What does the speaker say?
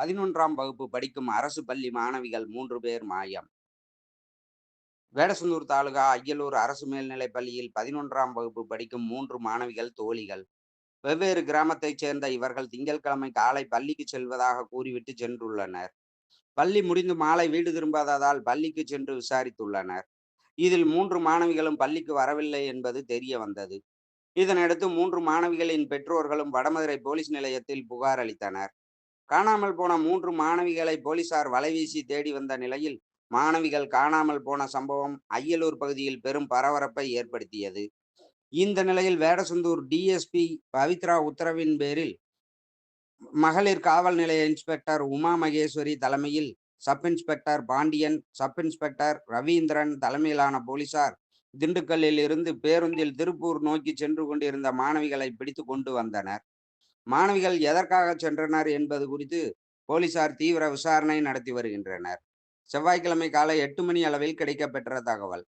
பதினொன்றாம் வகுப்பு படிக்கும் அரசு பள்ளி மாணவிகள் மூன்று பேர் மாயம். வேடசந்தூர் தாலுகா அய்யலூர் அரசு மேல்நிலைப் பள்ளியில் பதினொன்றாம் வகுப்பு படிக்கும் மூன்று மாணவிகள் தோழிகள். வெவ்வேறு கிராமத்தைச் சேர்ந்த இவர்கள் திங்கட்கிழமை காலை பள்ளிக்கு செல்வதாக கூறிவிட்டு சென்றுள்ளனர். பள்ளி முடிந்து மாலை வீடு திரும்பாததால் பள்ளிக்கு சென்று விசாரித்துள்ளனர். இதில் மூன்று மாணவிகளும் பள்ளிக்கு வரவில்லை என்பது தெரிய வந்தது. இதனையடுத்து மூன்று மாணவிகளின் பெற்றோர்களும் வடமதுரை போலீஸ் நிலையத்தில் புகார் அளித்தனர். காணாமல் போன மூன்று மாணவிகளை போலீசார் வலைவீசி தேடி வந்த நிலையில் மாணவிகள் காணாமல் போன சம்பவம் அய்யலூர் பகுதியில் பெரும் பரபரப்பை ஏற்படுத்தியது. இந்த நிலையில் வேடசந்தூர் டிஎஸ்பி பவித்ரா உத்தரவின் பேரில் மகளிர் காவல் நிலைய இன்ஸ்பெக்டர் உமா மகேஸ்வரி தலைமையில் sub inspector Pandian sub inspector Ravindran தலைமையிலான போலீசார் திண்டுக்கல்லில் இருந்து பேருந்தில் திருப்பூர் நோக்கி சென்று கொண்டிருந்த மாணவிகளை பிடித்து கொண்டு வந்தனர். மாணவிகள் எதற்காக சென்றனர் என்பது குறித்து போலீசார் தீவிர விசாரணை நடத்தி வருகின்றனர். செவ்வாய்க்கிழமை காலை எட்டு மணி அளவில் கிடைக்கப்பெற்ற தகவல்.